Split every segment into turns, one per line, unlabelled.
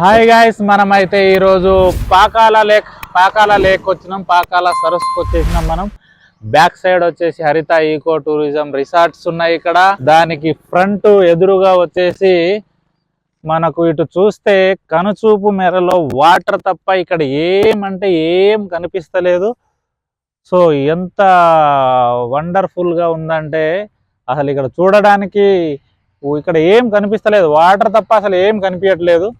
Hi guys మనమైతే ఈరోజు Pakala lake Pakala lake వచ్చినాం పాకాల సరస్సుకు వచ్చేసినాం మనం. బ్యాక్ సైడ్ వచ్చేసి హరిత ఈకో టూరిజం రిసార్ట్స్ ఉన్నాయి ఇక్కడ. దానికి ఫ్రంట్ ఎదురుగా వచ్చేసి మనకు ఇటు చూస్తే కనుచూపు మేరలో వాటర్ తప్ప ఇక్కడ ఏమంటే ఏం కనిపిస్తలేదు. సో ఎంత వండర్ఫుల్గా ఉందంటే అసలు ఇక్కడ చూడడానికి ఇక్కడ ఏం కనిపిస్తలేదు. వాటర్ తప్ప అసలు ఏం కనిపించట్లేదు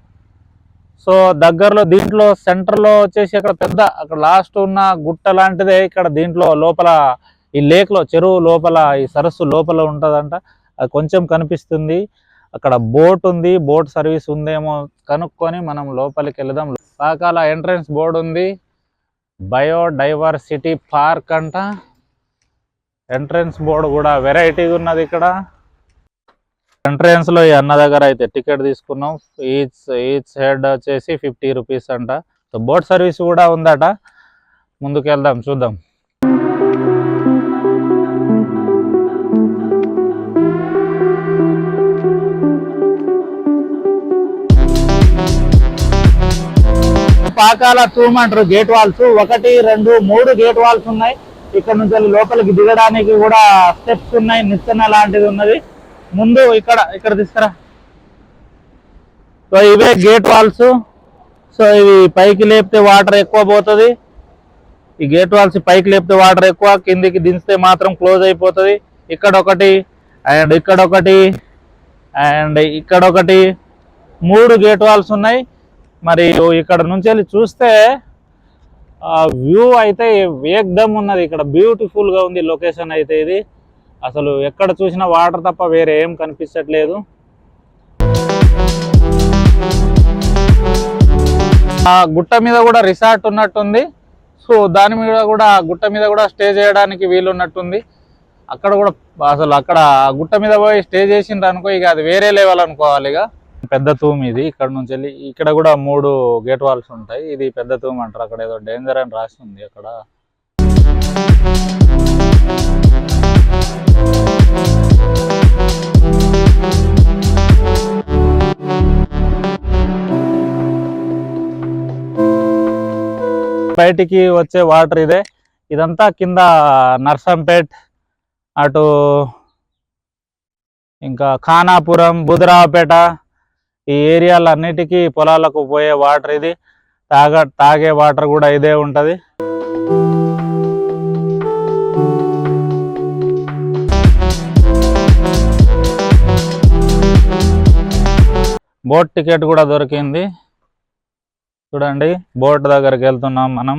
సో దగ్గరలో దీంట్లో సెంటర్లో వచ్చేసి అక్కడ పెద్ద అక్కడ లాస్ట్ ఉన్న గుట్ట లాంటిదే ఇక్కడ దీంట్లో లోపల ఈ లేక్లో చెరువు లోపల ఈ సరస్సు లోపల ఉంటదంట. అది కొంచెం కనిపిస్తుంది. అక్కడ బోట్ ఉంది బోట్ సర్వీస్ ఉందేమో కనుక్కొని మనం లోపలికి వెళదాం. పాకాల ఎంట్రన్స్ బోర్డు ఉంది. బయోడైవర్సిటీ పార్క్ అంట. ఎంట్రన్స్ బోర్డు కూడా వెరైటీగా ఉన్నది ఇక్కడ. ఎంట్రన్స్లో ఈ అన్న దగ్గర అయితే టికెట్ తీసుకున్నాం. ఈచ్ ఈచ్ హెడ్ వచ్చేసి ఫిఫ్టీ రూపీస్ అంట. సో బోట్ సర్వీస్ కూడా ఉందట. ముందుకు వెళ్దాం చూద్దాం. పాకాల టూమ్ అంటారు గేట్ వాల్స్. ఒకటి రెండు మూడు గేట్ వాల్స్ ఉన్నాయి. ఇక్కడ నుంచి లోపలికి దిగడానికి కూడా స్టెప్స్ ఉన్నాయి. నిచ్చెన లాంటిది ఉన్నది. ముందు ఇక్కడ ఇక్కడ తీసుకురా. సో ఇవే గేట్ వాల్స్ సో ఇవి పైకి లేపితే వాటర్ ఎక్కువ పోతుంది. ఈ గేట్ వాల్స్ పైకి లేపితే వాటర్ ఎక్కువ కిందికి దించితే మాత్రం క్లోజ్ అయిపోతుంది. ఇక్కడ ఒకటి అండ్ ఇక్కడ ఒకటి అండ్ ఇక్కడ ఒకటి. మూడు గేట్ వాల్స్ ఉన్నాయి. మరి ఇక్కడ నుంచి వెళ్ళి చూస్తే వ్యూ అయితే ఏకదం ఉన్నది. ఇక్కడ బ్యూటిఫుల్గా ఉంది లొకేషన్ అయితే ఇది. అసలు ఎక్కడ చూసినా వాటర్ తప్ప వేరే ఏం కనిపించట్లేదు. ఆ గుట్ట మీద కూడా రిసార్ట్ ఉన్నట్టుంది. సో దాని మీద కూడా గుట్ట మీద కూడా స్టే చేయడానికి వీలు ఉన్నట్టుంది. అక్కడ కూడా అసలు అక్కడ గుట్ట మీద పోయి స్టే చేసిండ్రు అనుకో ఇక అది వేరే లెవెల్ అనుకోవాలి ఇక. పెద్ద తూమ్ ఇది ఇక్కడ నుంచి వెళ్ళి ఇక్కడ కూడా మూడు గేట్ వాల్స్ ఉంటాయి. ఇది పెద్ద తూమ్ అంటారు. అక్కడ ఏదో డేంజర్ అని రాసి ఉంది అక్కడ. బయటికి వచ్చే వాటర్ ఇదే. ఇదంతా కింద నర్సంపేట్ అటు ఇంకా ఖానాపురం బుధరావుపేట ఈ ఏరియాలన్నిటికీ పొలాలకు పోయే వాటర్ ఇది. తాగ తాగే వాటర్ కూడా ఇదే ఉంటది. బోట్ టికెట్ కూడా దొరికింది. చూడండి బోట్ దగ్గరికి వెళ్తున్నాం మనం.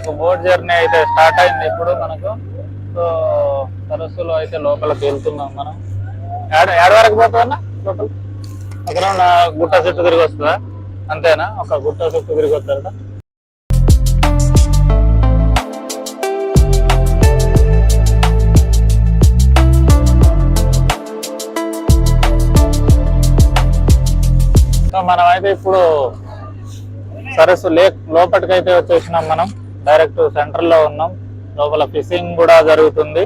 మనకు బోట్ జర్నీ అయితే స్టార్ట్ అయింది ఇప్పుడు మనకు. సో సరస్సులో అయితే లోపలికి వెళ్తున్నాం మనం. ఏడ ఏడ వరకు పోతున్నా లోపల? అక్కడ గుట్ట చుట్టూ తిరిగి వస్తుందా? అంతేనా? ఒక గుట్ట చుట్టూ తిరిగి వస్తారట సో మనం అయితే ఇప్పుడు సరస్సు లేక్ లోపలికి అయితే వచ్చేసినాం మనం. డైరెక్ట్ సెంటర్లో ఉన్నాం. లోపల ఫిషింగ్ కూడా జరుగుతుంది.